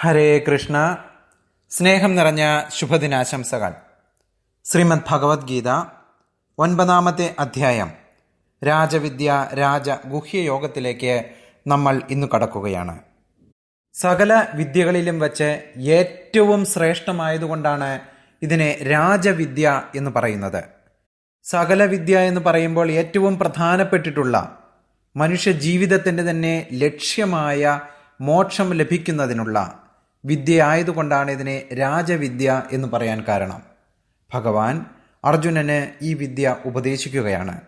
ഹരേ കൃഷ്ണ. സ്നേഹം നിറഞ്ഞ ശുഭദിനാശംസകൾ. ശ്രീമദ് ഭഗവത്ഗീത ഒൻപതാമത്തെ അധ്യായം രാജവിദ്യ രാജ ഗുഹ്യയോഗത്തിലേക്ക് നമ്മൾ ഇന്ന് കടക്കുകയാണ്. സകല വിദ്യകളിലും വച്ച് ഏറ്റവും ശ്രേഷ്ഠമായതുകൊണ്ടാണ് ഇതിനെ രാജവിദ്യ എന്ന് പറയുന്നത്. സകല വിദ്യ എന്ന് പറയുമ്പോൾ ഏറ്റവും പ്രധാനപ്പെട്ടിട്ടുള്ള മനുഷ്യ ജീവിതത്തിന്റെ തന്നെ ലക്ഷ്യമായ മോക്ഷം ലഭിക്കുന്നതിനുള്ള വിദ്യ ആയതുകൊണ്ടാണ് ഇതിനെ രാജവിദ്യ എന്ന് പറയാൻ കാരണം. ഭഗവാൻ അർജുനന് ഈ വിദ്യ ഉപദേശിക്കുകയാണ്.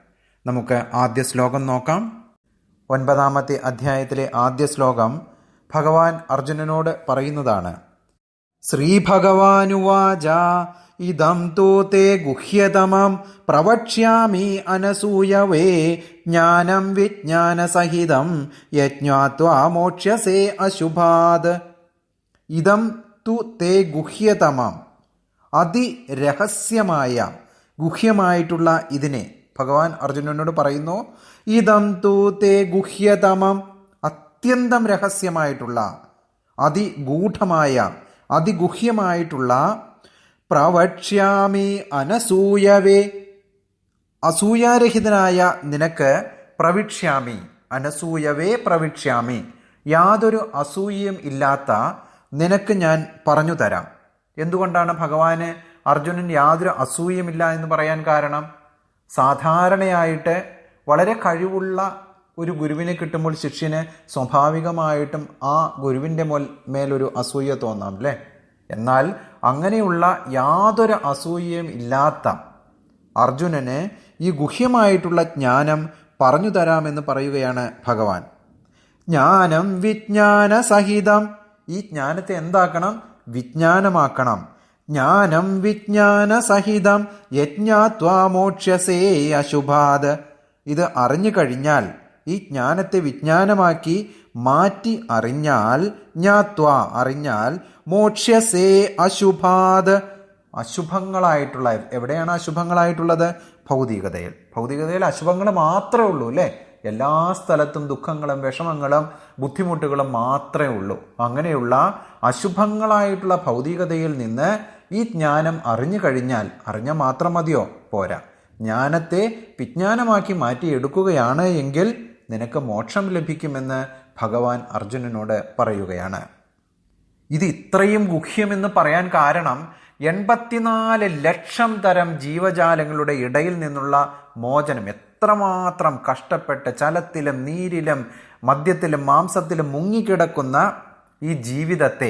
നമുക്ക് ആദ്യ ശ്ലോകം നോക്കാം. ഒൻപതാമത്തെ അധ്യായത്തിലെ ആദ്യ ശ്ലോകം ഭഗവാൻ അർജുനനോട് പറയുന്നതാണ്. ശ്രീഭഗവാനുവാച ഇതം തോ തേ ഗുഹ്യതമം പ്രവക്ഷ്യാമി അനസൂയവേ ജ്ഞാനം വിജ്ഞാനസഹിതം യജ്ഞാത്വാ മോക്ഷ്യസേ അശുഭാത്. ഇതം തു തേ ഗുഹ്യതമാം. അതിരഹസ്യമായ ഗുഹ്യമായിട്ടുള്ള ഇതിനെ ഭഗവാൻ അർജുനനോട് പറയുന്നു ഇതം തു തേ ഗുഹ്യതമം. അത്യന്തം രഹസ്യമായിട്ടുള്ള അതിഗൂഢമായ അതിഗുഹ്യമായിട്ടുള്ള പ്രവക്ഷ്യാമി അനസൂയവേ. അസൂയാരഹിതനായ നിനക്ക് പ്രവിക്ഷ്യാമി അനസൂയവേ പ്രവിക്ഷ്യാമി. യാതൊരു അസൂയയും ഇല്ലാത്ത നിനക്ക് ഞാൻ പറഞ്ഞു തരാം. എന്തുകൊണ്ടാണ് ഭഗവാന് അർജുനൻ യാതൊരു അസൂയമില്ല എന്ന് പറയാൻ കാരണം? സാധാരണയായിട്ട് വളരെ കഴിവുള്ള ഒരു ഗുരുവിനെ കിട്ടുമ്പോൾ ശിഷ്യന് സ്വാഭാവികമായിട്ടും ആ ഗുരുവിന്റെ മോൽ മേലൊരു അസൂയ തോന്നാം അല്ലേ? എന്നാൽ അങ്ങനെയുള്ള യാതൊരു അസൂയയും ഇല്ലാത്ത അർജുനന് ഈ ഗുഹ്യമായിട്ടുള്ള ജ്ഞാനം പറഞ്ഞു തരാമെന്ന് പറയുകയാണ് ഭഗവാൻ. ജ്ഞാനം വിജ്ഞാന സഹിതം ഈ ജ്ഞാനത്തെ എന്താക്കണം? വിജ്ഞാനമാക്കണം. ജ്ഞാനം വിജ്ഞാന സഹിതം യജ്ഞാത്വാ മോക്ഷ്യസേ അശുഭാത്. ഇത് അറിഞ്ഞു കഴിഞ്ഞാൽ ഈ ജ്ഞാനത്തെ വിജ്ഞാനമാക്കി മാറ്റി അറിഞ്ഞാൽ ജ്ഞാത്വ അറിഞ്ഞാൽ മോക്ഷ്യസേ അശുഭാത്. അശുഭങ്ങളായിട്ടുള്ള എവിടെയാണ് അശുഭങ്ങളായിട്ടുള്ളത്? ഭൗതികതയിൽ. ഭൗതികതയിൽ അശുഭങ്ങൾ മാത്രമേ ഉള്ളൂ അല്ലേ? എല്ലാ സ്ഥലത്തും ദുഃഖങ്ങളും വിഷമങ്ങളും ബുദ്ധിമുട്ടുകളും മാത്രമേ ഉള്ളൂ. അങ്ങനെയുള്ള അശുഭങ്ങളായിട്ടുള്ള ഭൗതികതയിൽ നിന്ന് ഈ ജ്ഞാനം അറിഞ്ഞു കഴിഞ്ഞാൽ അറിഞ്ഞ മാത്രം മതിയോ? പോരാ. ജ്ഞാനത്തെ വിജ്ഞാനമാക്കി മാറ്റിയെടുക്കുകയാണ് എങ്കിൽ നിനക്ക് മോക്ഷം ലഭിക്കുമെന്ന് ഭഗവാൻ അർജുനനോട് പറയുകയാണ്. ഇത് ഇത്രയും ഗുഹ്യമെന്ന് പറയാൻ കാരണം എൺപത്തിനാല് ലക്ഷം തരം ജീവജാലങ്ങളുടെ ഇടയിൽ നിന്നുള്ള മോചനം. എത്രമാത്രം കഷ്ടപ്പെട്ട് ചലത്തിലും നീരിലും മദ്യത്തിലും മാംസത്തിലും മുങ്ങിക്കിടക്കുന്ന ഈ ജീവിതത്തെ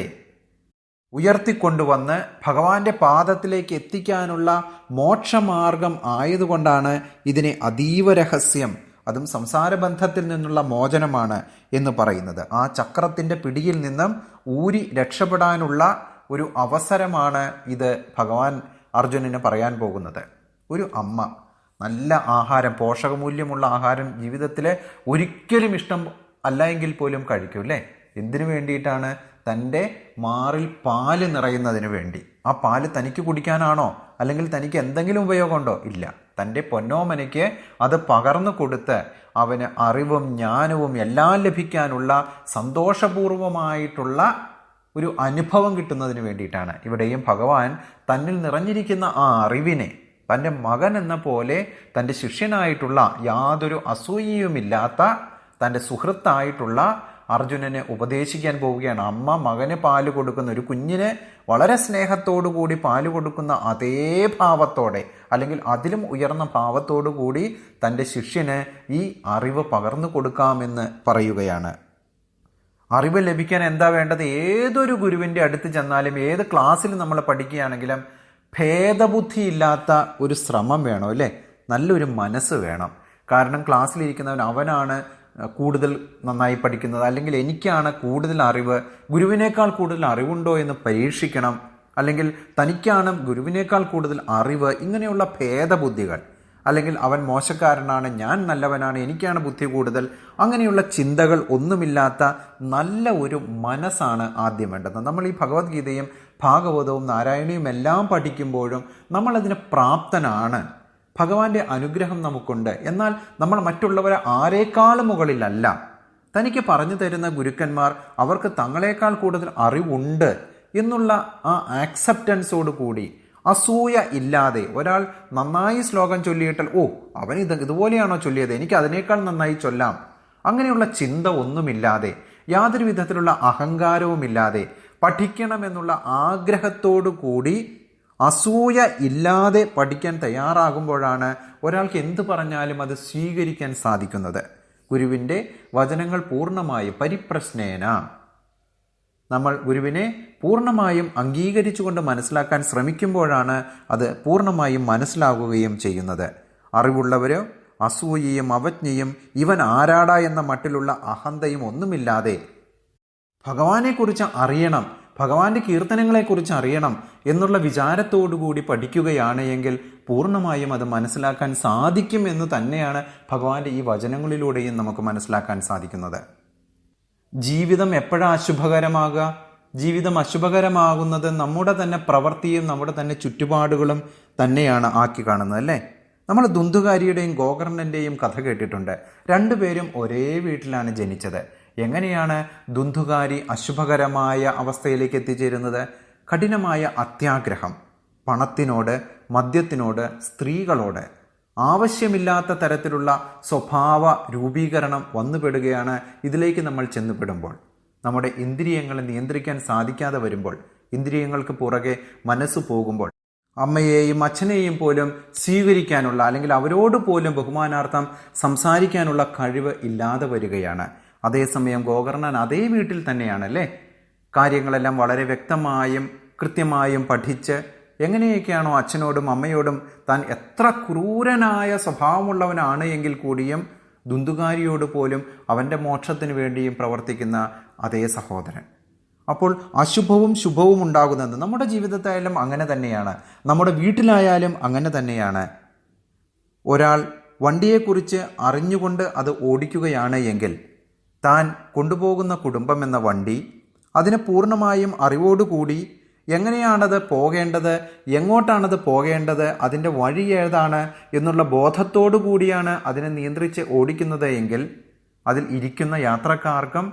ഉയർത്തിക്കൊണ്ടുവന്ന് ഭഗവാന്റെ പാദത്തിലേക്ക് എത്തിക്കാനുള്ള മോക്ഷമാർഗം ആയതുകൊണ്ടാണ് ഇതിനെ അതീവ രഹസ്യം അതും സംസാരബന്ധത്തിൽ നിന്നുള്ള മോചനമാണ് എന്ന് പറയുന്നത്. ആ ചക്രത്തിന്റെ പിടിയിൽ നിന്നും ഊരി രക്ഷപ്പെടാനുള്ള ഒരു അവസരമാണ് ഇത് ഭഗവാൻ അർജുനന് പറയാൻ പോകുന്നത്. ഒരു അമ്മ നല്ല ആഹാരം പോഷകമൂല്യമുള്ള ആഹാരം ജീവിതത്തിൽ ഒരിക്കലും ഇഷ്ടം അല്ല എങ്കിൽ പോലും കഴിക്കും അല്ലേ? എന്തിനു വേണ്ടിയിട്ടാണ് തന്റെ മാറിൽ പാൽ നിറയുന്നതിന് വേണ്ടി? ആ പാൽ തനിക്ക് കുടിക്കാനാണോ? അല്ലെങ്കിൽ തനിക്ക് എന്തെങ്കിലും ഉപയോഗമുണ്ടോ? ഇല്ല. തന്റെ പൊന്നോമനയ്ക്ക് അത് പകർന്നു കൊടുത്ത് അവന് അറിവും ജ്ഞാനവും എല്ലാം ലഭിക്കാനുള്ള സന്തോഷപൂർവമായിട്ടുള്ള ഒരു അനുഭവം കിട്ടുന്നതിന് വേണ്ടിയിട്ടാണ്. ഇവിടെയും ഭഗവാൻ തന്നിൽ നിറഞ്ഞിരിക്കുന്ന ആ അറിവിനെ തന്റെ മകൻ എന്ന പോലെ തന്റെ ശിഷ്യനായിട്ടുള്ള യാതൊരു അസൂയയുമില്ലാത്ത തന്റെ സുഹൃത്തായിട്ടുള്ള അർജുനനെ ഉപദേശിക്കാൻ പോവുകയാണ്. അമ്മ മകന് പാൽ കൊടുക്കുന്ന ഒരു കുഞ്ഞിന് വളരെ സ്നേഹത്തോടു കൂടി പാൽ കൊടുക്കുന്ന അതേ ഭാവത്തോടെ അല്ലെങ്കിൽ അതിലും ഉയർന്ന ഭാവത്തോടു കൂടി തന്റെ ശിഷ്യന് ഈ അറിവ് പകർന്നു കൊടുക്കാമെന്ന് പറയുകയാണ്. അറിവ് ലഭിക്കാൻ എന്താ വേണ്ടത്? ഏതൊരു ഗുരുവിന്റെ അടുത്ത് ചെന്നാലും ഏത് ക്ലാസ്സിൽ നമ്മൾ പഠിക്കുകയാണെങ്കിലും ഭേദബുദ്ധി ഇല്ലാത്ത ഒരു ശ്രമം വേണം അല്ലേ? നല്ലൊരു മനസ്സ് വേണം. കാരണം ക്ലാസ്സിലിരിക്കുന്നവൻ അവനാണ് കൂടുതൽ നന്നായി പഠിക്കുന്നത്. അല്ലെങ്കിൽ എനിക്കാണ് കൂടുതൽ അറിവ്. ഗുരുവിനേക്കാൾ കൂടുതൽ അറിവുണ്ടോ എന്ന് പരീക്ഷിക്കണം. അല്ലെങ്കിൽ തനിക്കാണ് ഗുരുവിനേക്കാൾ കൂടുതൽ അറിവ്. ഇങ്ങനെയുള്ള ഭേദബുദ്ധികൾ. അല്ലെങ്കിൽ അവൻ മോശക്കാരനാണ് ഞാൻ നല്ലവനാണ് എനിക്കാണ് ബുദ്ധി കൂടുതൽ. അങ്ങനെയുള്ള ചിന്തകൾ ഒന്നുമില്ലാത്ത നല്ല ഒരു മനസ്സാണ് ആദ്യം വേണ്ടത്. നമ്മൾ ഈ ഭഗവത്ഗീതയും ഭാഗവതവും നാരായണിയും എല്ലാം പഠിക്കുമ്പോഴും നമ്മളതിന് പ്രാപ്തനാണ്. ഭഗവാന്റെ അനുഗ്രഹം നമുക്കുണ്ട്. എന്നാൽ നമ്മൾ മറ്റുള്ളവരെ ആരേക്കാളും മുകളിലല്ല. തനിക്ക് പറഞ്ഞു തരുന്ന ഗുരുക്കന്മാർ അവർക്ക് തങ്ങളെക്കാൾ കൂടുതൽ അറിവുണ്ട് എന്നുള്ള ആ ആക്സെപ്റ്റൻസോട് കൂടി അസൂയ ഇല്ലാതെ ഒരാൾ നന്നായി ശ്ലോകം ചൊല്ലിയിട്ടാൽ ഓ അവൻ ഇത് ഇതുപോലെയാണോ ചൊല്ലിയത്? എനിക്ക് അതിനേക്കാൾ നന്നായി ചൊല്ലാം. അങ്ങനെയുള്ള ചിന്ത ഒന്നുമില്ലാതെ യാതൊരു വിധത്തിലുള്ള അഹങ്കാരവുമില്ലാതെ പഠിക്കണമെന്നുള്ള ആഗ്രഹത്തോടു കൂടി അസൂയ ഇല്ലാതെ പഠിക്കാൻ തയ്യാറാകുമ്പോഴാണ് ഒരാൾക്ക് എന്ത് പറഞ്ഞാലും അത് സ്വീകരിക്കാൻ സാധിക്കുന്നത്. ഗുരുവിന്റെ വചനങ്ങൾ പൂർണമായും പരിപ്രശ്നേന. നമ്മൾ ഗുരുവിനെ പൂർണമായും അംഗീകരിച്ചുകൊണ്ട് മനസ്സിലാക്കാൻ ശ്രമിക്കുമ്പോഴാണ് അത് പൂർണമായും മനസ്സിലാകുകയും ചെയ്യുന്നത്. അറിവുള്ളവരോ അസൂയയും അവജ്ഞയും ഇവൻ ആരാടാ എന്ന മട്ടിലുള്ള അഹന്തയും ഒന്നുമില്ലാതെ ഭഗവാനെക്കുറിച്ച് അറിയണം ഭഗവാന്റെ കീർത്തനങ്ങളെക്കുറിച്ച് അറിയണം എന്നുള്ള വിചാരത്തോടുകൂടി പഠിക്കുകയാണ് എങ്കിൽ പൂർണമായും അത് മനസ്സിലാക്കാൻ സാധിക്കും എന്ന് തന്നെയാണ് ഭഗവാന്റെ ഈ വചനങ്ങളിലൂടെയും നമുക്ക് മനസ്സിലാക്കാൻ സാധിക്കുന്നത്. ജീവിതം എപ്പോഴാണ് അശുഭകരമാകുക ജീവിതം അശുഭകരമാകുന്നത് നമ്മുടെ തന്നെ പ്രവൃത്തിയും നമ്മുടെ തന്നെ ചുറ്റുപാടുകളും തന്നെയാണ് ആക്കി കാണുന്നത് അല്ലേ? നമ്മൾ ദുന്തുകാരിയുടെയും ഗോകർണന്റെയും കഥ കേട്ടിട്ടുണ്ട്. രണ്ടുപേരും ഒരേ വീട്ടിലാണ് ജനിച്ചത്. എങ്ങനെയാണ് ദുന്ധുകാരി അശുഭകരമായ അവസ്ഥയിലേക്ക് എത്തിച്ചേരുന്നത്? കഠിനമായ അത്യാഗ്രഹം പണത്തിനോട് മദ്യത്തിനോട് സ്ത്രീകളോട്. ആവശ്യമില്ലാത്ത തരത്തിലുള്ള സ്വഭാവ രൂപീകരണം വന്നുപെടുകയാണ് ഇതിലേക്ക് നമ്മൾ ചെന്നുപെടുമ്പോൾ. നമ്മുടെ ഇന്ദ്രിയങ്ങളെ നിയന്ത്രിക്കാൻ സാധിക്കാതെ വരുമ്പോൾ ഇന്ദ്രിയങ്ങൾക്ക് പുറകെ മനസ്സ് പോകുമ്പോൾ അമ്മയെയും അച്ഛനെയും പോലും സ്വീകരിക്കാനുള്ള അല്ലെങ്കിൽ അവരോട് പോലും ബഹുമാനാർത്ഥം സംസാരിക്കാനുള്ള കഴിവ് ഇല്ലാതെ വരികയാണ്. അതേസമയം ഗോകർണൻ അതേ വീട്ടിൽ തന്നെയാണല്ലേ? കാര്യങ്ങളെല്ലാം വളരെ വ്യക്തമായും കൃത്യമായും പഠിച്ച് എങ്ങനെയൊക്കെയാണോ അച്ഛനോടും അമ്മയോടും താൻ എത്ര ക്രൂരനായ സ്വഭാവമുള്ളവനാണ് എങ്കിൽ കൂടിയും ദുന്തുകാരിയോട് പോലും അവന്റെ മോക്ഷത്തിന് വേണ്ടിയും പ്രവർത്തിക്കുന്ന അതേ സഹോദരൻ. അപ്പോൾ അശുഭവും ശുഭവും ഉണ്ടാകുന്നത് നമ്മുടെ ജീവിതത്തായാലും അങ്ങനെ തന്നെയാണ്. നമ്മുടെ വീട്ടിലായാലും അങ്ങനെ തന്നെയാണ്. ഒരാൾ വണ്ടിയെക്കുറിച്ച് അറിഞ്ഞുകൊണ്ട് അത് ഓടിക്കുകയാണ് എങ്കിൽ താൻ കൊണ്ടുപോകുന്ന കുടുംബം എന്ന വണ്ടി അതിന് പൂർണമായും അറിവോടുകൂടി എങ്ങനെയാണത് പോകേണ്ടത് എങ്ങോട്ടാണത് പോകേണ്ടത് അതിന്റെ വഴി ഏതാണ് എന്നുള്ള ബോധത്തോടു കൂടിയാണ് അതിനെ നിയന്ത്രിച്ച് ഓടിക്കുന്നത് എങ്കിൽ അതിൽ ഇരിക്കുന്ന യാത്രക്കാർക്കും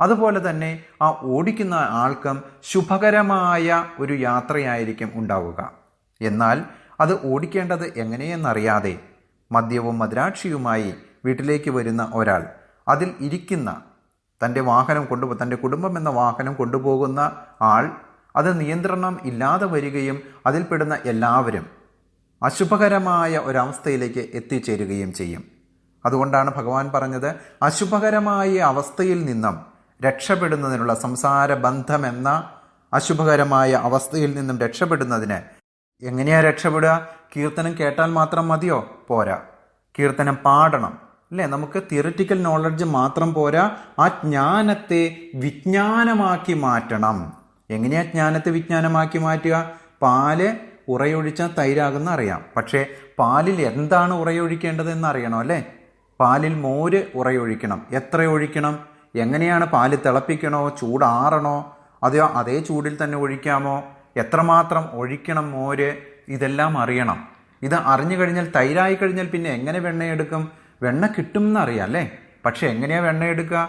അതുപോലെ തന്നെ ആ ഓടിക്കുന്ന ആൾക്കും ശുഭകരമായ ഒരു യാത്രയായിരിക്കും ഉണ്ടാവുക. എന്നാൽ അത് ഓടിക്കേണ്ടത് എങ്ങനെയെന്നറിയാതെ മദ്യവും മദ്രാക്ഷിയുമായി വീട്ടിലേക്ക് വരുന്ന ഒരാൾ അതിൽ ഇരിക്കുന്ന തന്റെ വാഹനം കൊണ്ടു തന്റെ കുടുംബം എന്ന വാഹനം കൊണ്ടുപോകുന്ന ആൾ അത് നിയന്ത്രണം ഇല്ലാതെ വരികയും അതിൽപ്പെടുന്ന എല്ലാവരും അശുഭകരമായ ഒരവസ്ഥയിലേക്ക് എത്തിച്ചേരുകയും ചെയ്യും. അതുകൊണ്ടാണ് ഭഗവാൻ പറഞ്ഞത് അശുഭകരമായ അവസ്ഥയിൽ നിന്നും രക്ഷപ്പെടുന്നതിനുള്ള സംസാര ബന്ധം എന്ന അശുഭകരമായ അവസ്ഥയിൽ നിന്നും രക്ഷപ്പെടുന്നതിന് എങ്ങനെയാ രക്ഷപ്പെടുക? കീർത്തനം കേട്ടാൽ മാത്രം മതിയോ? പോരാ. കീർത്തനം പാടണം. അല്ലേ? നമുക്ക് തിയററ്റിക്കൽ നോളജ് മാത്രം പോരാ. ആ ജ്ഞാനത്തെ വിജ്ഞാനമാക്കി മാറ്റണം. എങ്ങനെയാ ജ്ഞാനത്തെ വിജ്ഞാനമാക്കി മാറ്റുക? പാൽ ഉറയൊഴിച്ചാൽ തൈരാകുന്ന അറിയാം. പക്ഷേ പാലിൽ എന്താണ് ഉറയൊഴിക്കേണ്ടത് എന്ന് അറിയണം അല്ലേ? പാലിൽ മോര് ഉറയൊഴിക്കണം. എത്ര ഒഴിക്കണം? എങ്ങനെയാണ് പാൽ തിളപ്പിക്കണോ? ചൂടാറണോ? അതെയോ അതേ ചൂടിൽ തന്നെ ഒഴിക്കാമോ? എത്രമാത്രം ഒഴിക്കണം മോര്? ഇതെല്ലാം അറിയണം. ഇത് അറിഞ്ഞു കഴിഞ്ഞാൽ തൈരായി കഴിഞ്ഞാൽ പിന്നെ എങ്ങനെ വെണ്ണയെടുക്കും? വെണ്ണ കിട്ടും എന്നറിയാം അല്ലേ പക്ഷെ എങ്ങനെയാ വെണ്ണയെടുക്കുക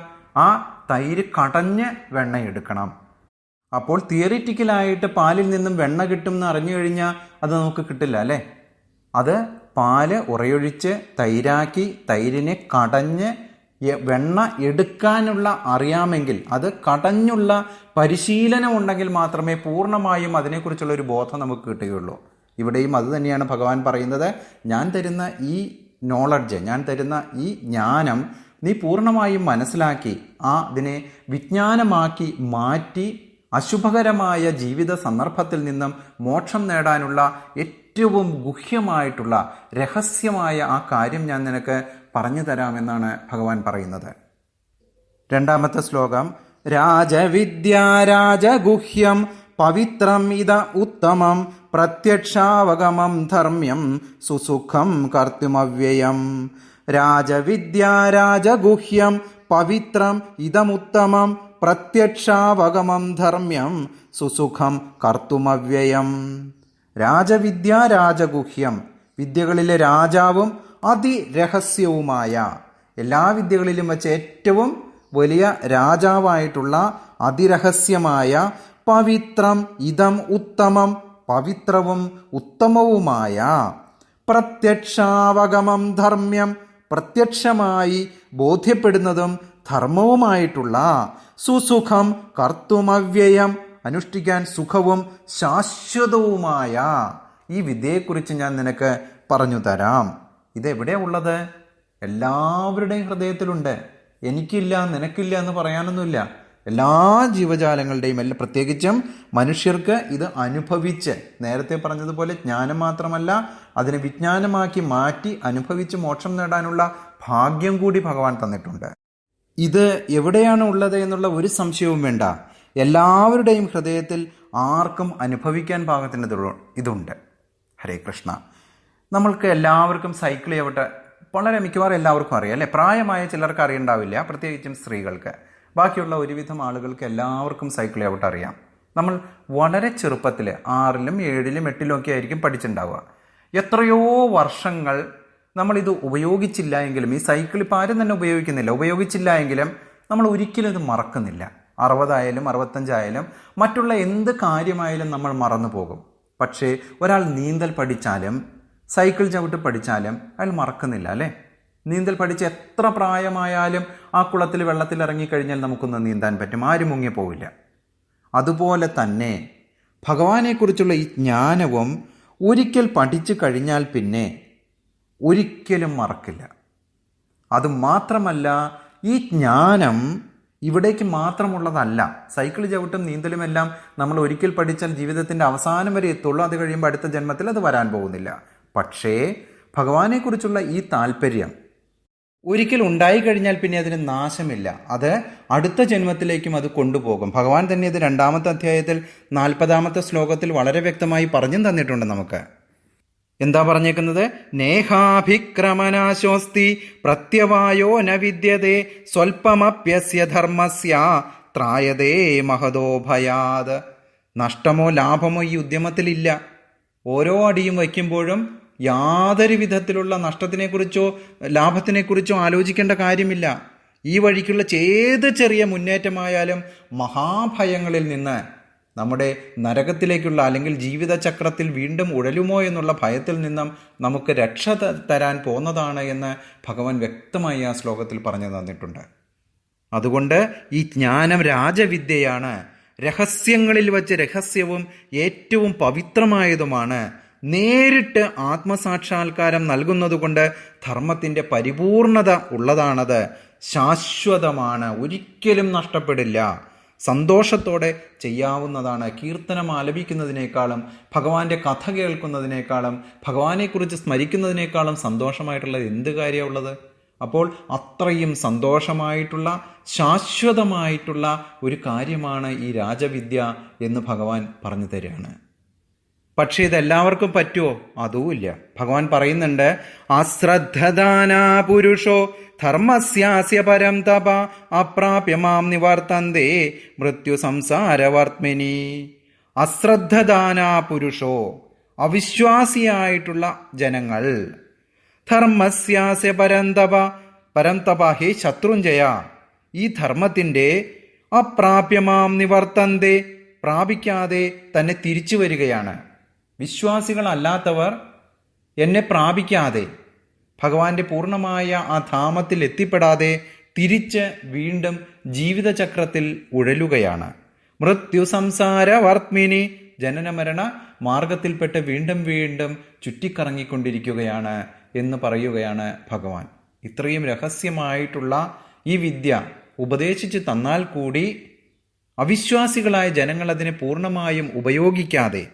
ആ തൈര് കടഞ്ഞ് വെണ്ണ എടുക്കണം. അപ്പോൾ തിയറിറ്റിക്കലായിട്ട് പാലിൽ നിന്നും വെണ്ണ കിട്ടും എന്ന് അറിഞ്ഞു കഴിഞ്ഞാൽ അത് നമുക്ക് കിട്ടില്ല അല്ലേ? അത് പാൽ ഉറയൊഴിച്ച് തൈരാക്കി തൈരിനെ കടഞ്ഞ് വെണ്ണ എടുക്കാനുള്ള അറിയാമെങ്കിൽ അത് കടഞ്ഞുള്ള പരിശീലനം ഉണ്ടെങ്കിൽ മാത്രമേ പൂർണമായും അതിനെക്കുറിച്ചുള്ള ഒരു ബോധം നമുക്ക് കിട്ടുകയുള്ളൂ. ഇവിടെയും അത് തന്നെയാണ് ഭഗവാൻ പറയുന്നത്. ഞാൻ തരുന്ന ഈ നോളജ് ഞാൻ തരുന്ന ഈ ജ്ഞാനം നീ പൂർണമായും മനസ്സിലാക്കി ആ അതിനെ വിജ്ഞാനമാക്കി മാറ്റി അശുഭകരമായ ജീവിത സന്ദർഭത്തിൽ നിന്നും മോക്ഷം നേടാനുള്ള ഏറ്റവും ഗുഹ്യമായിട്ടുള്ള രഹസ്യമായ ആ കാര്യം ഞാൻ നിനക്ക് പറഞ്ഞു തരാമെന്നാണ് ഭഗവാൻ പറയുന്നത്. രണ്ടാമത്തെ ശ്ലോകം രാജവിദ്യാരാജഗുഹ്യം പവിത്രം ഇത ഉത്തമം പ്രത്യക്ഷാവഗമം ധർമ്മ്യം സുസുഖം കർത്തുമവ്യയം. രാജവിദ്യാരാജഗുഹ്യം പവിത്രം ഇതമുത്തമം പ്രത്യക്ഷാവഗമം ധർമ്മ്യം സുസുഖം കർത്തുമവ്യയം. രാജവിദ്യ രാജഗുഹ്യം വിദ്യകളിലെ രാജാവും അതിരഹസ്യവുമായ എല്ലാ വിദ്യകളിലും വെച്ച് ഏറ്റവും വലിയ രാജാവായിട്ടുള്ള അതിരഹസ്യമായ പവിത്രം ഇതം ഉത്തമം പവിത്രവും ഉത്തമവുമായ പ്രത്യക്ഷാവഗമം ധർമ്മ്യം പ്രത്യക്ഷമായി ബോധ്യപ്പെടുന്നതും ധർമ്മവുമായിട്ടുള്ള സുസുഖം കർത്തുമവ്യയം അനുഷ്ഠിക്കാൻ സുഖവും ശാശ്വതവുമായ ഈ വിദ്യയെക്കുറിച്ച് ഞാൻ നിനക്ക് പറഞ്ഞു തരാം. ഇതെവിടെയാ ഉള്ളത്? എല്ലാവരുടെയും ഹൃദയത്തിലുണ്ട്. എനിക്കില്ല നിനക്കില്ല എന്ന് പറയാനൊന്നുമില്ല. എല്ലാ ജീവജാലങ്ങളുടെയും എല്ലാം പ്രത്യേകിച്ചും മനുഷ്യർക്ക് ഇത് അനുഭവിച്ച് നേരത്തെ പറഞ്ഞതുപോലെ ജ്ഞാനം മാത്രമല്ല അതിനെ വിജ്ഞാനമാക്കി മാറ്റി അനുഭവിച്ച് മോക്ഷം നേടാനുള്ള ഭാഗ്യം കൂടി ഭഗവാൻ തന്നിട്ടുണ്ട്. ഇത് എവിടെയാണ് ഉള്ളത് എന്നുള്ള ഒരു സംശയവും വേണ്ട. എല്ലാവരുടെയും ഹൃദയത്തിൽ ആർക്കും അനുഭവിക്കാൻ പാകത്തിന് ഇതുണ്ട്. ഹരേ കൃഷ്ണ. നമ്മൾക്ക് എല്ലാവർക്കും സൈക്കിൾ ചവിട്ട വളരെ മിക്കവാറും എല്ലാവർക്കും അറിയാം അല്ലേ? പ്രായമായ ചിലർക്ക് അറിയണ്ടാവില്ല പ്രത്യേകിച്ചും സ്ത്രീകൾക്ക്. ബാക്കിയുള്ള ഒരുവിധം ആളുകൾക്ക് എല്ലാവർക്കും സൈക്കിൾ ഔട്ട് അറിയാം. നമ്മൾ വളരെ ചെറുപ്പത്തിൽ ആറിലും ഏഴിലും എട്ടിലും ഒക്കെ ആയിരിക്കും പഠിച്ചിട്ടുണ്ടാവുക. എത്രയോ വർഷങ്ങൾ നമ്മളിത് ഉപയോഗിച്ചില്ല എങ്കിലും ഈ സൈക്കിൾ ഇപ്പോൾ ആരും തന്നെ ഉപയോഗിക്കുന്നില്ല. ഉപയോഗിച്ചില്ല എങ്കിലും നമ്മൾ ഒരിക്കലും ഇത് മറക്കുന്നില്ല. അറുപതായാലും അറുപത്തഞ്ചായാലും മറ്റുള്ള എന്ത് കാര്യമായാലും നമ്മൾ മറന്നു പോകും. പക്ഷേ ഒരാൾ നീന്തൽ പഠിച്ചാലും സൈക്കിൾ ചവിട്ട് പഠിച്ചാലും അയാൾ മറക്കുന്നില്ല അല്ലേ? നീന്തൽ പഠിച്ച് എത്ര പ്രായമായാലും ആ കുളത്തിൽ വെള്ളത്തിൽ ഇറങ്ങിക്കഴിഞ്ഞാൽ നമുക്കൊന്ന് നീന്താൻ പറ്റും. ആരും മുങ്ങിപ്പോവില്ല അതുപോലെ തന്നെ ഭഗവാനെക്കുറിച്ചുള്ള ഈ ജ്ഞാനവും ഒരിക്കൽ പഠിച്ചു കഴിഞ്ഞാൽ പിന്നെ ഒരിക്കലും മറക്കില്ല. അത് മാത്രമല്ല ഈ ജ്ഞാനം ഇവിടേക്ക് മാത്രമുള്ളതല്ല. സൈക്കിൾ ചവിട്ടും നീന്തലും എല്ലാം നമ്മൾ ഒരിക്കൽ പഠിച്ചാൽ ജീവിതത്തിന്റെ അവസാനം വരെ എത്തുള്ളൂ. അത് കഴിയുമ്പോൾ അടുത്ത ജന്മത്തിൽ അത് വരാൻ പോകുന്നില്ല. പക്ഷേ ഭഗവാനെക്കുറിച്ചുള്ള ഈ താല്പര്യം ഒരിക്കൽ ഉണ്ടായി കഴിഞ്ഞാൽ പിന്നെ അതിന് നാശമില്ല. അത് അടുത്ത ജന്മത്തിലേക്കും അത് കൊണ്ടുപോകും. ഭഗവാൻ തന്നെ ഇത് രണ്ടാമത്തെ അധ്യായത്തിൽ നാൽപ്പതാമത്തെ ശ്ലോകത്തിൽ വളരെ വ്യക്തമായി പറഞ്ഞും തന്നിട്ടുണ്ട് നമുക്ക്. എന്താ പറഞ്ഞേക്കുന്നത്? നേഹാഭിക്രമനാശോസ്തി പ്രത്യവായോ ന വിദ്യതേ സ്വൽപ്പമപ്യസ്യ ധർമ്മസ്യ ത്രായതേ മഹതോ ഭയാത്. നഷ്ടമോ ലാഭമോ ഈ ഉദ്യമത്തിലില്ല. ഓരോ അടിയും വയ്ക്കുമ്പോഴും യാതൊരു വിധത്തിലുള്ള നഷ്ടത്തിനെക്കുറിച്ചോ ലാഭത്തിനെക്കുറിച്ചോ ആലോചിക്കേണ്ട കാര്യമില്ല. ഈ വഴിക്കുള്ള ഏത് ചെറിയ മുന്നേറ്റമായാലും മഹാഭയങ്ങളിൽ നിന്ന് നമ്മുടെ നരകത്തിലേക്കുള്ള അല്ലെങ്കിൽ ജീവിതചക്രത്തിൽ വീണ്ടും ഉഴലുമോ എന്നുള്ള ഭയത്തിൽ നിന്നും നമുക്ക് രക്ഷ തരാൻ പോന്നതാണ് എന്ന് ഭഗവാൻ വ്യക്തമായി ആ ശ്ലോകത്തിൽ പറഞ്ഞു തന്നിട്ടുണ്ട്. അതുകൊണ്ട് ഈ ജ്ഞാനം രാജവിദ്യയാണ്. രഹസ്യങ്ങളിൽ വച്ച് രഹസ്യവും ഏറ്റവും പവിത്രമായതുമാണ് നേരിട്ട് ആത്മസാക്ഷാത്കാരം നൽകുന്നതുകൊണ്ട് ധർമ്മത്തിന്റെ പരിപൂർണത ഉള്ളതാണത്. ശാശ്വതമാണ്. ഒരിക്കലും നഷ്ടപ്പെടില്ല. സന്തോഷത്തോടെ ചെയ്യാവുന്നതാണ്. കീർത്തനം ആലപിക്കുന്നതിനേക്കാളും ഭഗവാന്റെ കഥ കേൾക്കുന്നതിനേക്കാളും ഭഗവാനെക്കുറിച്ച് സ്മരിക്കുന്നതിനേക്കാളും സന്തോഷമായിട്ടുള്ളത് എന്ത് കാര്യമുള്ളത്? അപ്പോൾ അത്രയും സന്തോഷമായിട്ടുള്ള ശാശ്വതമായിട്ടുള്ള ഒരു കാര്യമാണ് ഈ രാജവിദ്യ എന്ന് ഭഗവാൻ പറഞ്ഞു തരികയാണ്. പക്ഷേ ഇതെല്ലാവർക്കും പറ്റുമോ അതുമില്ല ഭഗവാൻ പറയുന്നുണ്ട് അശ്രദ്ധദാനാ പുരുഷോ ധർമ്മസ്യാസ്യ പരം തപ അപ്രാപ്യമാം നിവർത്തന്തേ മൃത്യു സംസാരവർത്മിനി അശ്രദ്ധദാനാ പുരുഷോ അവിശ്വാസിയായിട്ടുള്ള ജനങ്ങൾ. ധർമ്മസ്യാസ്യ പരന്തപ പരന്തപ ഹേ ശത്രുഞ്ജയ ഈ ധർമ്മത്തിന്റെ അപ്രാപ്യമാം നിവർത്തന്തേ പ്രാപിക്കാതെ തന്നെ തിരിച്ചു വരികയാണ്. വിശ്വാസികളല്ലാത്തവർ എന്നെ പ്രാപിക്കാതെ ഭഗവാന്റെ പൂർണമായ ആ ധാമത്തിൽ എത്തിപ്പെടാതെ തിരിച്ച് വീണ്ടും ജീവിതചക്രത്തിൽ ഉഴലുകയാണ്. മൃത്യു സംസാര വർത്മിനി ജനനമരണ മാർഗത്തിൽപ്പെട്ട് വീണ്ടും വീണ്ടും ചുറ്റിക്കറങ്ങിക്കൊണ്ടിരിക്കുകയാണ് എന്ന് പറയുകയാണ് ഭഗവാൻ. ഇത്രയും രഹസ്യമായിട്ടുള്ള ഈ വിദ്യ ഉപദേശിച്ച് തന്നാൽ കൂടി അവിശ്വാസികളായ ജനങ്ങൾ അതിനെ പൂർണമായും ഉപയോഗിക്കാതെ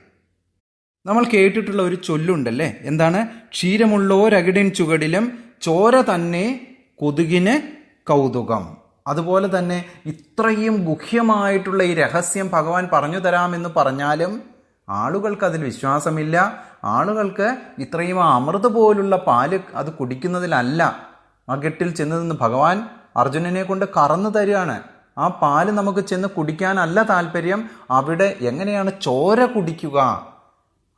നമ്മൾ കേട്ടിട്ടുള്ള ഒരു ചൊല്ലുണ്ടല്ലേ? എന്താണ്? ക്ഷീരമുള്ളോരകിടിൻ ചുവടിലും ചോര തന്നെ കൊതുകിന് കൗതുകം. അതുപോലെ തന്നെ ഇത്രയും ഗുഹ്യമായിട്ടുള്ള ഈ രഹസ്യം ഭഗവാൻ പറഞ്ഞു തരാമെന്ന് പറഞ്ഞാലും ആളുകൾക്ക് അതിൽ വിശ്വാസമില്ല. ആളുകൾക്ക് ഇത്രയും അമൃത് പോലുള്ള പാൽ അത് കുടിക്കുന്നതിലല്ല. ആ കെട്ടിൽ ചെന്ന് നിന്ന് ഭഗവാൻ അർജുനനെ കൊണ്ട് കറന്നു തരികയാണ്. ആ പാൽ നമുക്ക് ചെന്ന് കുടിക്കാനല്ല താല്പര്യം. അവിടെ എങ്ങനെയാണ് ചോര കുടിക്കുക?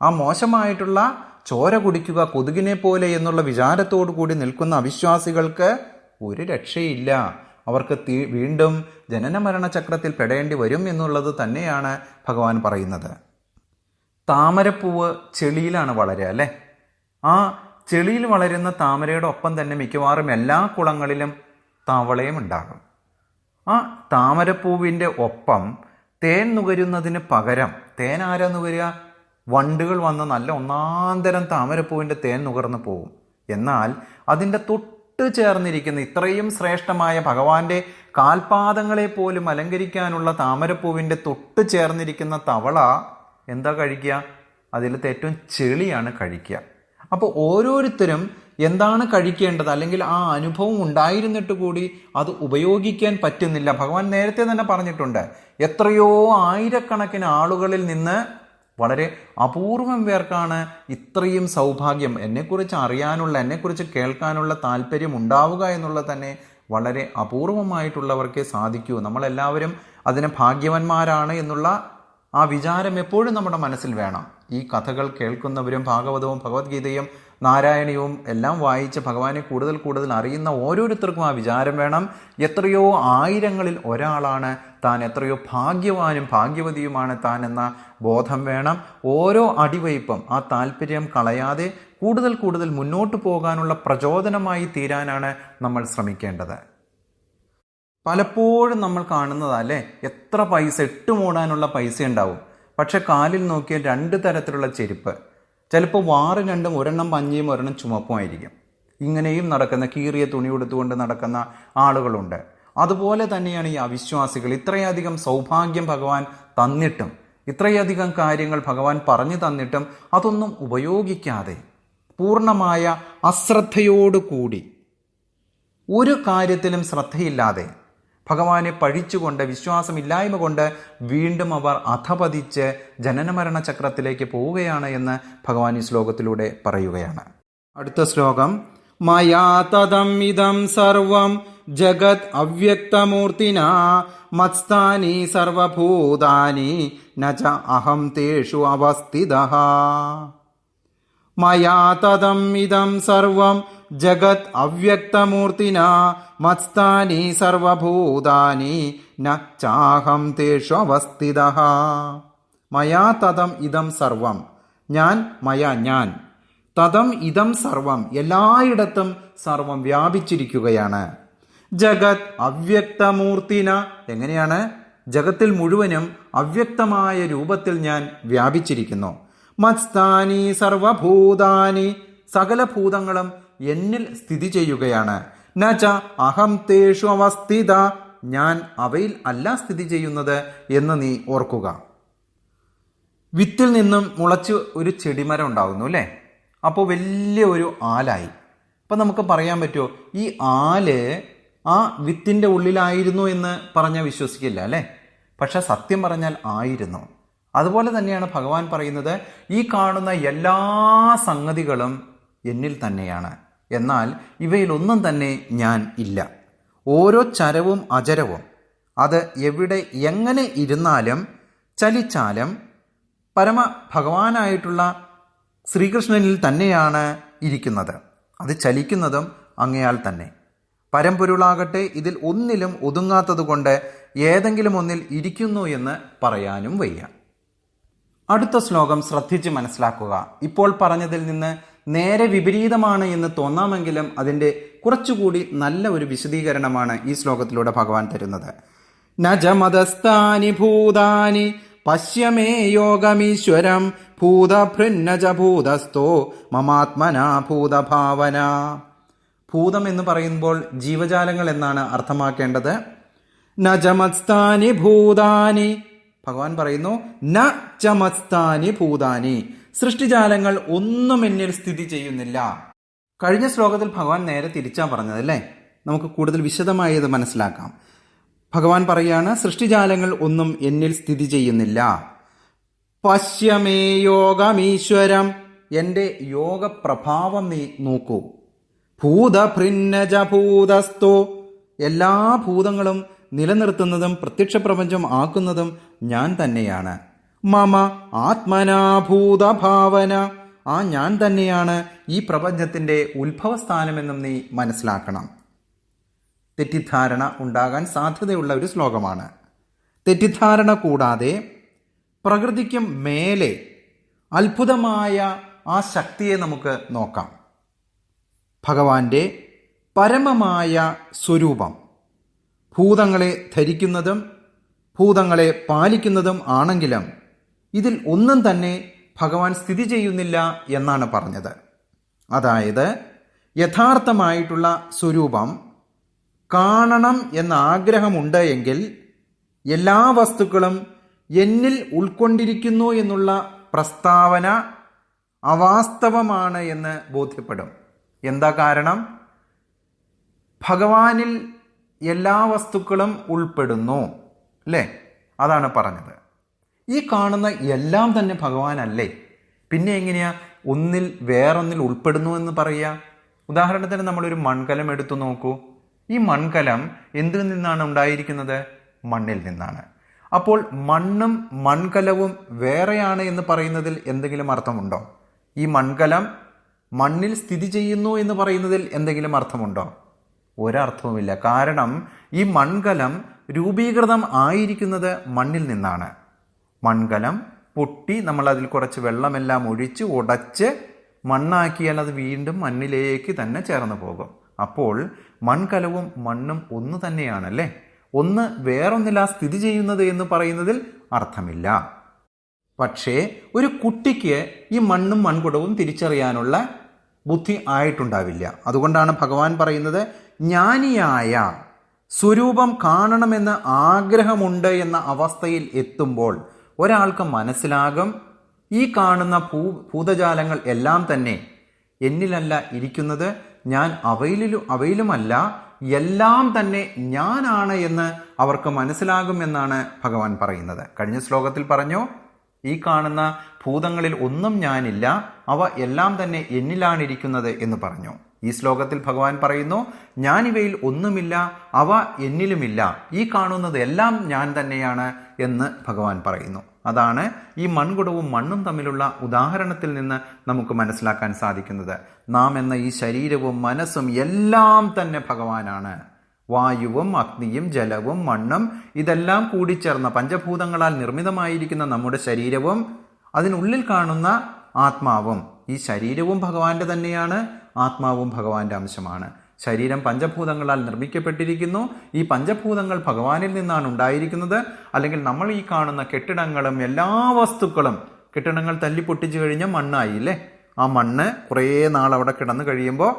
ആ മോശമായിട്ടുള്ള ചോര കുടിക്കുക കൊതുകിനെ പോലെ എന്നുള്ള വിചാരത്തോടു കൂടി നിൽക്കുന്ന അവിശ്വാസികൾക്ക് ഒരു രക്ഷയില്ല. അവർക്ക് തീ- വീണ്ടും ജനനമരണ ചക്രത്തിൽ പെടേണ്ടി വരും എന്നുള്ളത് തന്നെയാണ് ഭഗവാൻ പറയുന്നത്. താമരപ്പൂവ് ചെളിയിലാണ് വളരുക അല്ലേ? ആ ചെളിയിൽ വളരുന്ന താമരയുടെ ഒപ്പം തന്നെ മിക്കവാറും എല്ലാ കുളങ്ങളിലും തവളയും ഉണ്ടാകും. ആ താമരപ്പൂവിന്റെ ഒപ്പം തേൻ നുകരുന്നതിന് പകരം തേൻ ആരാ നുകരുക? വണ്ടുകൾ വന്ന് നല്ല ഒന്നാന്തരം താമരപ്പൂവിന്റെ തേൻ നുകർന്നു പോകും എന്നാൽ അതിന്റെ തൊട്ട് ചേർന്നിരിക്കുന്ന ഇത്രയും ശ്രേഷ്ഠമായ ഭഗവാന്റെ കാൽപാദങ്ങളെ പോലും അലങ്കരിക്കാനുള്ള താമരപ്പൂവിന്റെ തൊട്ട് ചേർന്നിരിക്കുന്ന തവള എന്താ കഴിക്കുക? അതിലത്തെ ഏറ്റവും ചെളിയാണ് കഴിക്കുക. അപ്പോൾ ഓരോരുത്തരും എന്താണ് കഴിക്കേണ്ടത്? അല്ലെങ്കിൽ ആ അനുഭവം ഉണ്ടായിരുന്നിട്ട് കൂടി അത് ഉപയോഗിക്കാൻ പറ്റുന്നില്ല. ഭഗവാൻ നേരത്തെ തന്നെ പറഞ്ഞിട്ടുണ്ട് എത്രയോ ആയിരക്കണക്കിന് ആളുകളിൽ നിന്ന് വളരെ അപൂർവം പേർക്കാണ് ഇത്രയും സൗഭാഗ്യം. എന്നെക്കുറിച്ച് അറിയാനുള്ള എന്നെക്കുറിച്ച് കേൾക്കാനുള്ള താല്പര്യം ഉണ്ടാവുക എന്നുള്ളത് തന്നെ വളരെ അപൂർവമായിട്ടുള്ളവർക്കേ സാധിക്കൂ. നമ്മളെല്ലാവരും അതിനെ ഭാഗ്യവന്മാരാണ് എന്നുള്ള ആ വിചാരം എപ്പോഴും നമ്മുടെ മനസ്സിൽ വേണം. ഈ കഥകൾ കേൾക്കുന്നവരും ഭാഗവതവും ഭഗവത്ഗീതയും നാരായണീയവും എല്ലാം വായിച്ച് ഭഗവാനെ കൂടുതൽ കൂടുതൽ അറിയുന്ന ഓരോരുത്തർക്കും ആ വിചാരം വേണം. എത്രയോ ആയിരങ്ങളിൽ ഒരാളാണ് താൻ എത്രയോ ഭാഗ്യവാനും ഭാഗ്യവതിയുമാണ് താൻ എന്ന ബോധം വേണം. ഓരോ അടിവയ്പും ആ താല്പര്യം കളയാതെ കൂടുതൽ കൂടുതൽ മുന്നോട്ട് പോകാനുള്ള പ്രചോദനമായി തീരാനാണ് നമ്മൾ ശ്രമിക്കേണ്ടത്. പലപ്പോഴും നമ്മൾ കാണുന്നതല്ലേ എത്ര പൈസ ഇട്ട് മൂടാനുള്ള പൈസ ഉണ്ടാവും. പക്ഷെ കാലിൽ നോക്കിയ രണ്ട് തരത്തിലുള്ള ചെരുപ്പ്. ചിലപ്പോൾ വാറ് രണ്ടും ഒരെണ്ണം പഞ്ഞിയും ഒരെണ്ണം ചുമപ്പുമായിരിക്കും ഇങ്ങനെയും നടക്കുന്ന കീറിയ തുണി ഉടുത്തുകൊണ്ട് നടക്കുന്ന ആളുകളുണ്ട്. അതുപോലെ തന്നെയാണ് ഈ അവിശ്വാസികൾ. ഇത്രയധികം സൗഭാഗ്യം ഭഗവാൻ തന്നിട്ടും ഇത്രയധികം കാര്യങ്ങൾ ഭഗവാൻ പറഞ്ഞു തന്നിട്ടും അതൊന്നും ഉപയോഗിക്കാതെ പൂർണമായ അശ്രദ്ധയോടുകൂടി ഒരു കാര്യത്തിലും ശ്രദ്ധയില്ലാതെ ഭഗവാനെ പഴിച്ചുകൊണ്ട് വിശ്വാസമില്ലായ്മ കൊണ്ട് വീണ്ടും അവർ അധപതിച്ച് ജനനമരണ ചക്രത്തിലേക്ക് പോവുകയാണ് എന്ന് ഭഗവാൻ ഈ ശ്ലോകത്തിലൂടെ പറയുകയാണ്. അടുത്ത ശ്ലോകം. മയാ തദം ഇതം സർവം ജഗത് അവ്യക്തമൂർത്തിന മത്സ്ഥാനി സർവഭൂതാനി നച അഹം തേഷു അവസ്ഥിതഃ. മയാ തദം ഇതം സർവം ജഗത് അവ്യക്തമൂർത്തിന മത്സ്ഥാനി സർവഭൂതാനി നാഹം തേഷു അവസ്ഥിത മയാ തദം ഇതം സർവം. ഞാൻ മയ ഞാൻ. തദം ഇതം സർവം എല്ലായിടത്തും സർവം വ്യാപിച്ചിരിക്കുകയാണ്. ജഗത് അവ്യക്തമൂർത്തിന എങ്ങനെയാണ്? ജഗത്തിൽ മുഴുവനും അവ്യക്തമായ രൂപത്തിൽ ഞാൻ വ്യാപിച്ചിരിക്കുന്നു. മത്സ്ഥാനി സർവഭൂതാനി സകല ഭൂതങ്ങളും എന്നിൽ സ്ഥിതി ചെയ്യുകയാണ്. നച അഹം തേഷു അവസ്ഥിത ഞാൻ അവയിൽ അല്ല സ്ഥിതി ചെയ്യുന്നത് എന്ന് നീ ഓർക്കുക. വിത്തിൽ നിന്നും മുളച്ച് ഒരു ചെടിമരം ഉണ്ടാകുന്നു അല്ലേ? അപ്പോൾ വലിയ ഒരു ആലായി. അപ്പം നമുക്ക് പറയാൻ പറ്റുമോ ഈ ആൽ ആ വിത്തിന്റെ ഉള്ളിലായിരുന്നു എന്ന് പറഞ്ഞാൽ വിശ്വസിക്കില്ല അല്ലേ? പക്ഷെ സത്യം പറഞ്ഞാൽ ആയിരുന്നു. അതുപോലെ തന്നെയാണ് ഭഗവാൻ പറയുന്നത് ഈ കാണുന്ന എല്ലാ സംഗതികളും എന്നിൽ തന്നെയാണ്. എന്നാൽ ഇവയിലൊന്നും തന്നെ ഞാൻ ഇല്ല. ഓരോ ചരവും അചരവും. അത് എവിടെ എങ്ങനെ ഇരുന്നാലും ചലിച്ചാലും പരമ ഭഗവാനായിട്ടുള്ള ശ്രീകൃഷ്ണനിൽ തന്നെയാണ് ഇരിക്കുന്നത്. അത് ചലിക്കുന്നതും അങ്ങയാൽ തന്നെ. പരമ്പൊരുളാകട്ടെ ഇതിൽ ഒന്നിലും ഒതുങ്ങാത്തതുകൊണ്ട് ഏതെങ്കിലും ഒന്നിൽ ഇരിക്കുന്നു എന്ന് പറയാനും വയ്യ. അടുത്ത ശ്ലോകം ശ്രദ്ധിച്ച് മനസ്സിലാക്കുക. ഇപ്പോൾ പറഞ്ഞതിൽ നിന്ന് നേരെ വിപരീതമാണ് എന്ന് തോന്നാമെങ്കിലും അതിന്റെ കുറച്ചുകൂടി നല്ല ഒരു വിശദീകരണമാണ് ഈ ശ്ലോകത്തിലൂടെ ഭഗവാൻ തരുന്നത്. നജമതസ്ഥാനി ഭൂതാനി പശ്യമേ യോഗമീശ്വരം ഭൂതഭൃന്നജ ഭൂതസ്ഥോ മമാത്മനാ ഭൂതഭാവന. ഭൂതം എന്ന് പറയുമ്പോൾ ജീവജാലങ്ങൾ എന്നാണ് അർത്ഥമാക്കേണ്ടത്. നജമത്സ്ഥാനി ഭൂതാനി ഭഗവാൻ പറയുന്നു ന ചമസ്താനി ഭൂതാനി. സൃഷ്ടിജാലങ്ങൾ ഒന്നും എന്നിൽ സ്ഥിതി ചെയ്യുന്നില്ല. കഴിഞ്ഞ ശ്ലോകത്തിൽ ഭഗവാൻ നേരെ തിരിച്ചാ പറഞ്ഞത് അല്ലേ? നമുക്ക് കൂടുതൽ വിശദമായി ഇത് മനസ്സിലാക്കാം. ഭഗവാൻ പറയാണ് സൃഷ്ടിജാലങ്ങൾ ഒന്നും എന്നിൽ സ്ഥിതി ചെയ്യുന്നില്ല. പശ്യമേ യോഗമീശ്വരം. എന്റെ യോഗപ്രഭാവം നീ നോക്കൂ. ഭൂതഭൃന്നജ ഭൂതസ്ഥോ എല്ലാ ഭൂതങ്ങളും നിലനിർത്തുന്നതും പ്രത്യക്ഷ പ്രപഞ്ചം ആക്കുന്നതും ഞാൻ തന്നെയാണ്. മമ ആത്മനാഭൂതഭാവന. ആ ഞാൻ തന്നെയാണ് ഈ പ്രപഞ്ചത്തിന്റെ ഉത്ഭവസ്ഥാനമെന്നും നീ മനസ്സിലാക്കണം. തെറ്റിദ്ധാരണ ഉണ്ടാകാൻ സാധ്യതയുള്ള ഒരു ശ്ലോകമാണ്. തെറ്റിദ്ധാരണ കൂടാതെ പ്രകൃതിക്കും മേലെ അത്ഭുതമായ ആ ശക്തിയെ നമുക്ക് നോക്കാം. ഭഗവാന്റെ പരമമായ സ്വരൂപം. ഭൂതങ്ങളെ ധരിക്കുന്നതും ഭൂതങ്ങളെ പാലിക്കുന്നതും ആണെങ്കിലും ഇതിൽ ഒന്നും തന്നെ ഭഗവാൻ സ്ഥിതി ചെയ്യുന്നില്ല എന്നാണ് പറഞ്ഞത്. അതായത് യഥാർത്ഥമായിട്ടുള്ള സ്വരൂപം കാണണം എന്ന ആഗ്രഹമുണ്ട് എങ്കിൽ എല്ലാ വസ്തുക്കളും എന്നിൽ ഉൾക്കൊണ്ടിരിക്കുന്നു എന്നുള്ള പ്രസ്താവന അവാസ്തവമാണ് എന്ന് ബോധ്യപ്പെടും. എന്താ കാരണം? ഭഗവാനിൽ എല്ലാ വസ്തുക്കളും ഉൾപ്പെടുന്നു. അല്ലേ അതാണ് പറഞ്ഞത്. ഈ കാണുന്ന എല്ലാം തന്നെ ഭഗവാനല്ലേ? പിന്നെ എങ്ങനെയാ? ഒന്നിൽ വേറൊന്നിൽ ഉൾപ്പെടുന്നു എന്ന് പറയുക? ഉദാഹരണത്തിന് നമ്മളൊരു മൺകലം എടുത്തു നോക്കൂ. ഈ മൺകലം എന്തിൽ നിന്നാണ് ഉണ്ടായിരിക്കുന്നത്? മണ്ണിൽ നിന്നാണ്. അപ്പോൾ മണ്ണും മൺകലവും വേറെയാണ് എന്ന് പറയുന്നതിൽ എന്തെങ്കിലും അർത്ഥമുണ്ടോ? ഈ മൺകലം മണ്ണിൽ സ്ഥിതി ചെയ്യുന്നു എന്ന് പറയുന്നതിൽ എന്തെങ്കിലും അർത്ഥമുണ്ടോ? ഒരർത്ഥവുമില്ല. കാരണം ഈ മൺകലം രൂപീകൃതം ആയിരിക്കുന്നത് മണ്ണിൽ നിന്നാണ്. മൺകലം പൊട്ടി നമ്മൾ അതിൽ കുറച്ച് വെള്ളമെല്ലാം ഒഴിച്ച് ഉടച്ച് മണ്ണാക്കിയാൽ അത് വീണ്ടും മണ്ണിലേക്ക് തന്നെ ചേർന്ന് പോകും. അപ്പോൾ മൺകലവും മണ്ണും ഒന്ന് തന്നെയാണല്ലേ? ഒന്ന് വേറൊന്നില്ല സ്ഥിതി ചെയ്യുന്നത് എന്ന് പറയുന്നതിൽ അർത്ഥമില്ല. പക്ഷേ ഒരു കുട്ടിക്ക് ഈ മണ്ണും മൺകുടവും തിരിച്ചറിയാനുള്ള ബുദ്ധി ആയിട്ടുണ്ടാവില്ല. അതുകൊണ്ടാണ് ഭഗവാൻ പറയുന്നത് ജ്ഞാനിയായ സ്വരൂപം കാണണമെന്ന് ആഗ്രഹമുണ്ട് എന്ന അവസ്ഥയിൽ എത്തുമ്പോൾ ഒരാൾക്ക് മനസ്സിലാകും ഈ കാണുന്ന ഭൂ ഭൂതജാലങ്ങൾ എല്ലാം തന്നെ എന്നിലല്ല ഇരിക്കുന്നത് ഞാൻ അവയിലും അവയിലുമല്ല എല്ലാം തന്നെ ഞാനാണ് എന്ന് അവർക്ക് മനസ്സിലാകുമെന്നാണ് ഭഗവാൻ പറയുന്നത്. കഴിഞ്ഞ ശ്ലോകത്തിൽ പറഞ്ഞു ഈ കാണുന്ന ഭൂതങ്ങളിൽ ഒന്നും ഞാനില്ല അവ എല്ലാം തന്നെ എന്നിലാണിരിക്കുന്നത് എന്ന് പറഞ്ഞു. ഈ ശ്ലോകത്തിൽ ഭഗവാൻ പറയുന്നു ഞാനിവയിൽ ഒന്നുമില്ല അവ എന്നിലുമില്ല. ഈ കാണുന്നത് എല്ലാം ഞാൻ തന്നെയാണ് എന്ന് ഭഗവാൻ പറയുന്നു. അതാണ് ഈ മൺകുടവും മണ്ണും തമ്മിലുള്ള ഉദാഹരണത്തിൽ നിന്ന് നമുക്ക് മനസ്സിലാക്കാൻ സാധിക്കുന്നത്. നാം എന്ന ഈ ശരീരവും മനസ്സും എല്ലാം തന്നെ ഭഗവാനാണ്. വായുവും അഗ്നിയും ജലവും മണ്ണും ഇതെല്ലാം കൂടിച്ചേർന്ന പഞ്ചഭൂതങ്ങളാൽ നിർമ്മിതമായിരിക്കുന്ന നമ്മുടെ ശരീരവും അതിനുള്ളിൽ കാണുന്ന ആത്മാവും. ഈ ശരീരവും ഭഗവാന്റെ തന്നെയാണ് ആത്മാവും ഭഗവാന്റെ അംശമാണ്. ശരീരം പഞ്ചഭൂതങ്ങളാൽ നിർമ്മിക്കപ്പെട്ടിരിക്കുന്നു. ഈ പഞ്ചഭൂതങ്ങൾ ഭഗവാനിൽ നിന്നാണ് ഉണ്ടായിരിക്കുന്നത്. അല്ലെങ്കിൽ നമ്മൾ ഈ കാണുന്ന കെട്ടിടങ്ങളും എല്ലാ വസ്തുക്കളും കെട്ടിടങ്ങൾ തല്ലി പൊട്ടിച്ചു കഴിഞ്ഞാൽ മണ്ണായി അല്ലേ ആ മണ്ണ് കുറേ നാൾ അവിടെ കിടന്നു കഴിയുമ്പോൾ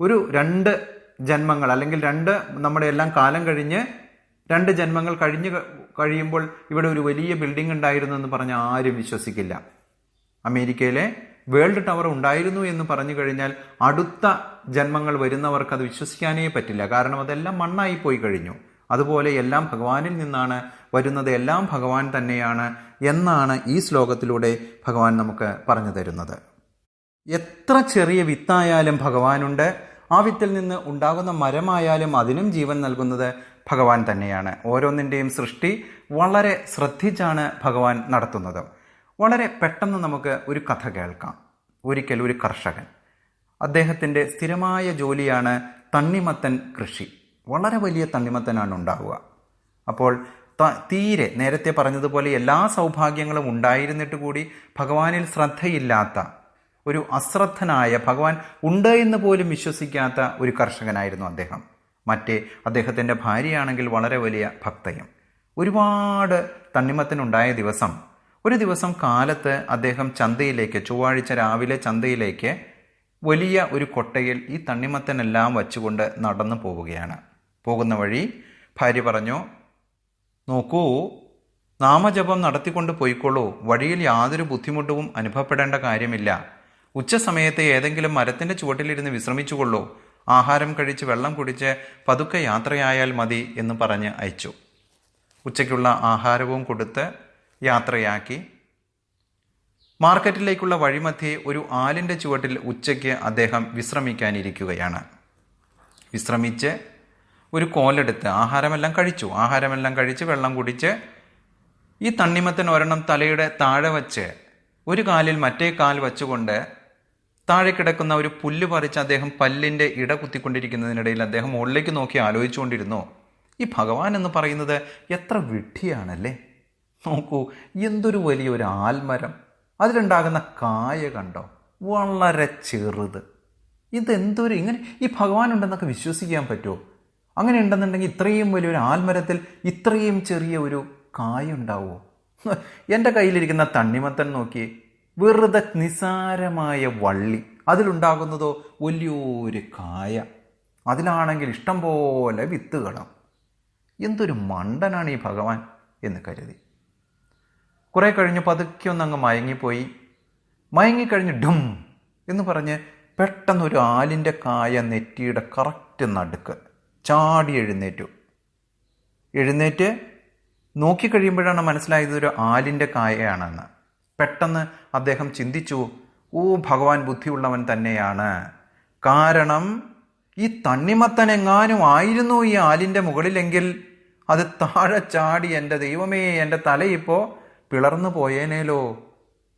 ഒരു രണ്ട് ജന്മങ്ങൾ അല്ലെങ്കിൽ രണ്ട് നമ്മുടെ എല്ലാം കാലം കഴിഞ്ഞ് രണ്ട് ജന്മങ്ങൾ കഴിഞ്ഞ് കഴിയുമ്പോൾ ഇവിടെ ഒരു വലിയ ബിൽഡിംഗ് ഉണ്ടായിരുന്നു എന്ന് പറഞ്ഞാൽ ആരും വിശ്വസിക്കില്ല. അമേരിക്കയിലെ വേൾഡ് ടവർ ഉണ്ടായിരുന്നു എന്ന് പറഞ്ഞു കഴിഞ്ഞാൽ അടുത്ത ജന്മങ്ങൾ വരുന്നവർക്ക് അത് വിശ്വസിക്കാനേ പറ്റില്ല. കാരണം അതെല്ലാം മണ്ണായി പോയി കഴിഞ്ഞു. അതുപോലെ എല്ലാം ഭഗവാനിൽ നിന്നാണ് വരുന്നത്. എല്ലാം ഭഗവാൻ തന്നെയാണ് എന്നാണ് ഈ ശ്ലോകത്തിലൂടെ ഭഗവാൻ നമുക്ക് പറഞ്ഞു തരുന്നത്. എത്ര ചെറിയ വിത്തായാലും ഭഗവാനുണ്ട്. ആ വിത്തിൽ നിന്ന് ഉണ്ടാകുന്ന മരമായാലും അതിനും ജീവൻ നൽകുന്നത് ഭഗവാൻ തന്നെയാണ്. ഓരോന്നിന്റെയും സൃഷ്ടി വളരെ ശ്രദ്ധിച്ചാണ് ഭഗവാൻ നടത്തുന്നത്. വളരെ പെട്ടെന്ന് നമുക്ക് ഒരു കഥ കേൾക്കാം. ഒരിക്കൽ ഒരു കർഷകൻ അദ്ദേഹത്തിന്റെ സ്ഥിരമായ ജോലിയാണ് തണ്ണിമത്തൻ കൃഷി. വളരെ വലിയ തണ്ണിമത്തനാണ് ഉണ്ടാവുക. അപ്പോൾ തീരെ നേരത്തെ പറഞ്ഞതുപോലെ എല്ലാ സൗഭാഗ്യങ്ങളും ഉണ്ടായിരുന്നിട്ട് കൂടി ഭഗവാനിൽ ശ്രദ്ധയില്ലാത്ത ഒരു അശ്രദ്ധനായ ഭഗവാൻ ഉണ്ട് എന്ന് പോലും വിശ്വസിക്കാത്ത ഒരു കർഷകനായിരുന്നു അദ്ദേഹം. മറ്റേ അദ്ദേഹത്തിന്റെ ഭാര്യയാണെങ്കിൽ വളരെ വലിയ ഭക്തയും. ഒരുപാട് തണ്ണിമത്തിനുണ്ടായ ദിവസം ഒരു ദിവസം കാലത്ത് അദ്ദേഹം ചന്തയിലേക്ക് ചൊവ്വാഴ്ച രാവിലെ ചന്തയിലേക്ക് വലിയ ഒരു കൊട്ടയിൽ ഈ തണ്ണിമത്തനെല്ലാം വച്ചുകൊണ്ട് നടന്നു പോവുകയാണ്. പോകുന്ന വഴി ഭാര്യ പറഞ്ഞു നോക്കൂ നാമജപം നടത്തിക്കൊണ്ട് പോയിക്കോളൂ. വഴിയിൽ യാതൊരു ബുദ്ധിമുട്ടും അനുഭവപ്പെടേണ്ട കാര്യമില്ല. ഉച്ച സമയത്ത് ഏതെങ്കിലും മരത്തിന്റെ ചുവട്ടിലിരുന്ന് വിശ്രമിച്ചുകൊള്ളൂ. ആഹാരം കഴിച്ച് വെള്ളം കുടിച്ച് പതുക്കെ യാത്രയായാൽ മതി എന്ന് പറഞ്ഞ് അയച്ചു. ഉച്ചയ്ക്കുള്ള ആഹാരവും കൊടുത്ത് യാത്രയാക്കി. മാർക്കറ്റിലേക്കുള്ള വഴിമധ്യേ ഒരു ആലിന്റെ ചുവട്ടിൽ ഉച്ചയ്ക്ക് അദ്ദേഹം വിശ്രമിക്കാനിരിക്കുകയാണ്. വിശ്രമിച്ച് ഒരു കോലെടുത്ത് ആഹാരമെല്ലാം കഴിച്ചു. ആഹാരമെല്ലാം കഴിച്ച് വെള്ളം കുടിച്ച് ഈ തണ്ണിമത്തൻ ഒരെണ്ണം തലയുടെ താഴെ വച്ച് ഒരു കാലിൽ മറ്റേ കാൽ വച്ചുകൊണ്ട് താഴെ കിടക്കുന്ന ഒരു പുല്ല് പറിച്ച് അദ്ദേഹം പല്ലിന്റെ ഇട കുത്തിക്കൊണ്ടിരിക്കുന്നതിനിടയിൽ അദ്ദേഹം മുകളിലേക്ക് നോക്കി ആലോചിച്ചുകൊണ്ടിരുന്നു ഈ ഭഗവാൻ എന്ന് പറയുന്നത് എത്ര വിഡ്ഢിയാണല്ലേ? നോക്കൂ എന്തൊരു വലിയൊരു ആൽമരം. അതിലുണ്ടാകുന്ന കായ കണ്ടോ? വളരെ ചെറുത്. ഇതെന്തൊരു ഇങ്ങനെ ഈ ഭഗവാൻ ഉണ്ടെന്നൊക്കെ വിശ്വസിക്കാൻ പറ്റുമോ? അങ്ങനെ ഉണ്ടെന്നുണ്ടെങ്കിൽ ഇത്രയും വലിയൊരു ആൽമരത്തിൽ ഇത്രയും ചെറിയ ഒരു കായ ഉണ്ടാവുമോ? എന്റെ കയ്യിലിരിക്കുന്ന തണ്ണിമത്തൻ നോക്കി വെറുതെ നിസാരമായ വള്ളി. അതിലുണ്ടാകുന്നതോ വലിയൊരു കായ. അതിലാണെങ്കിൽ ഇഷ്ടം പോലെ വിത്തുകളും. എന്തൊരു മണ്ടനാണ് ഈ ഭഗവാൻ എന്ന് കരുതി. കുറേ കഴിഞ്ഞ് പതുക്കെ ഒന്ന് അങ്ങ് മയങ്ങിപ്പോയി. മയങ്ങിക്കഴിഞ്ഞ് ഡും എന്ന് പറഞ്ഞ് പെട്ടെന്നൊരു ആലിന്റെ കായ നെറ്റിയുടെ കറക്റ്റ് നടുക്ക് ചാടി എഴുന്നേറ്റു. എഴുന്നേറ്റ് നോക്കിക്കഴിയുമ്പോഴാണ് മനസ്സിലായത് ഒരു ആലിന്റെ കായയാണെന്ന്. പെട്ടെന്ന് അദ്ദേഹം ചിന്തിച്ചു ഓ ഭഗവാൻ ബുദ്ധിയുള്ളവൻ തന്നെയാണ്. കാരണം ഈ തണ്ണിമത്തനെങ്ങാനും ആയിരുന്നു ഈ ആലിന്റെ മുകളിലെങ്കിൽ അത് താഴെ ചാടി എന്റെ ദൈവമേ എന്റെ തലയിപ്പോൾ പിളർന്നു പോയേനേലോ.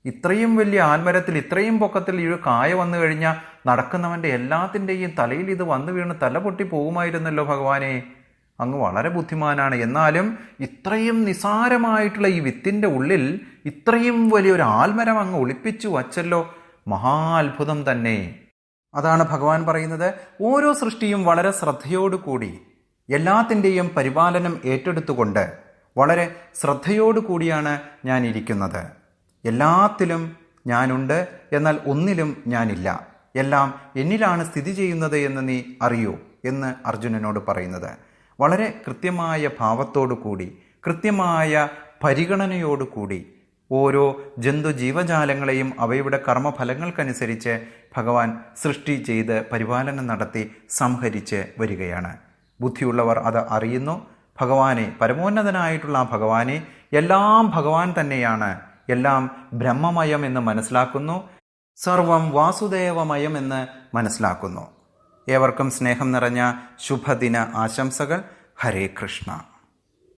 ഇത്രയും വലിയ ആൽമരത്തിൽ ഇത്രയും പൊക്കത്തിൽ ഈ കായ വന്നു കഴിഞ്ഞാൽ നടക്കുന്നവന്റെ എല്ലാത്തിന്റെയും തലയിൽ ഇത് വന്നു വീണ് തല പൊട്ടി പോകുമായിരുന്നല്ലോ ഭഗവാനെ. അങ്ങ് വളരെ ബുദ്ധിമാനാണ്. എന്നാലും ഇത്രയും നിസാരമായിട്ടുള്ള ഈ വിത്തിന്റെ ഉള്ളിൽ ഇത്രയും വലിയൊരു ആൽമരം അങ്ങ് ഒളിപ്പിച്ചു വച്ചല്ലോ. മഹാ അത്ഭുതം തന്നെ. അതാണ് ഭഗവാൻ പറയുന്നത്. ഓരോ സൃഷ്ടിയും വളരെ ശ്രദ്ധയോടുകൂടി എല്ലാത്തിന്റെയും പരിപാലനം ഏറ്റെടുത്തുകൊണ്ട് വളരെ ശ്രദ്ധയോടു കൂടിയാണ് ഞാൻ ഇരിക്കുന്നത് എല്ലാത്തിലും ഞാനുണ്ട് എന്നാൽ ഒന്നിലും ഞാനില്ല. എല്ലാം എന്നിലാണ് സ്ഥിതി ചെയ്യുന്നത് എന്ന് നീ അറിയൂ എന്ന് അർജുനനോട് പറയുന്നത്. വളരെ കൃത്യമായ ഭാവത്തോടു കൂടി കൃത്യമായ പരിഗണനയോടുകൂടി ഓരോ ജന്തു ജീവജാലങ്ങളെയും അവയുടെ കർമ്മഫലങ്ങൾക്കനുസരിച്ച് ഭഗവാൻ സൃഷ്ടി ചെയ്ത് പരിപാലനം നടത്തി സംഹരിച്ച് വരികയാണ്. ബുദ്ധിയുള്ളവർ അത് അറിയുന്നു. ഭഗവാനെ പരമോന്നതനായിട്ടുള്ള ആ ഭഗവാനെ എല്ലാം ഭഗവാൻ തന്നെയാണ്. എല്ലാം ബ്രഹ്മമയം എന്ന് മനസ്സിലാക്കുന്നു. സർവം വാസുദേവമയം എന്ന് മനസ്സിലാക്കുന്നു. ഏവർക്കും സ്നേഹം നിറഞ്ഞ ശുഭദിന ആശംസകൾ. ഹരേ കൃഷ്ണ.